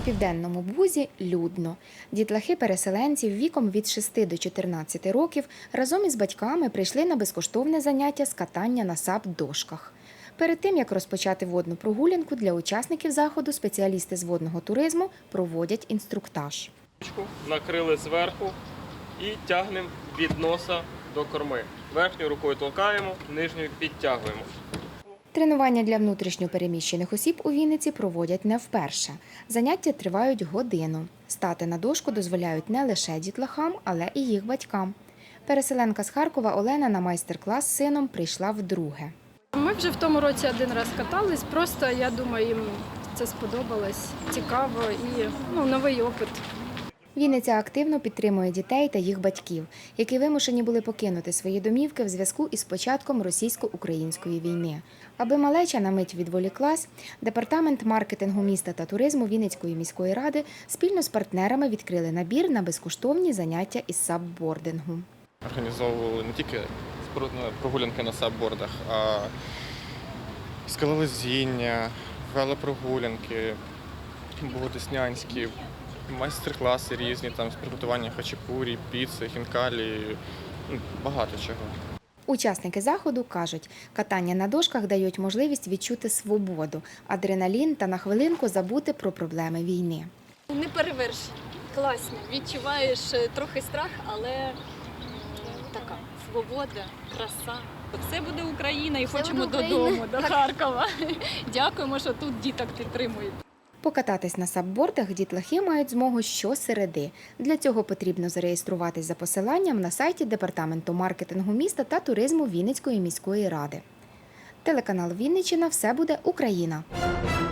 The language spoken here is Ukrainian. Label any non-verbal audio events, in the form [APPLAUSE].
На південному бузі людно. Дітлахи переселенців віком від 6 до 14 років разом із батьками прийшли на безкоштовне заняття з катання на сап-дошках. Перед тим як розпочати водну прогулянку для учасників заходу, спеціалісти з водного туризму проводять інструктаж. Накрили зверху і тягнемо від носа до корми. Верхньою рукою толкаємо, нижньою підтягуємо. Тренування для внутрішньопереміщених осіб у Вінниці проводять не вперше. Заняття тривають годину. Стати на дошку дозволяють не лише дітлахам, але і їх батькам. Переселенка з Харкова Олена на майстер-клас з сином прийшла вдруге. Ми вже в тому році один раз катались, просто я думаю, їм це сподобалось, цікаво і ну, новий опит. Вінниця активно підтримує дітей та їх батьків, які вимушені були покинути свої домівки в зв'язку із початком російсько-української війни. Аби малеча на мить відволіклась, департамент маркетингу міста та туризму Вінницької міської ради спільно з партнерами відкрили набір на безкоштовні заняття із саббордингу. організовували не тільки прогулянки на саббордах, а скалолазіння, велопрогулянки, богодеснянські, майстер-класи різні, там з приготування хачапурі, піци, хінкалі, ну, багато чого. Учасники заходу кажуть, катання на дошках дають можливість відчути свободу, адреналін та на хвилинку забути про проблеми війни. Не перевершені. Класно. Відчуваєш е, трохи страх, але така свобода, краса. Все буде Україна і хочемо буде додому, до Харкова. [LAUGHS] Дякуємо, що тут діток підтримують. Покататись на саббордах дітлахи мають змогу щосереди. Для цього потрібно зареєструватись за посиланням на сайті Департаменту маркетингу міста та туризму Вінницької міської ради. Телеканал Вінниччина все буде Україна.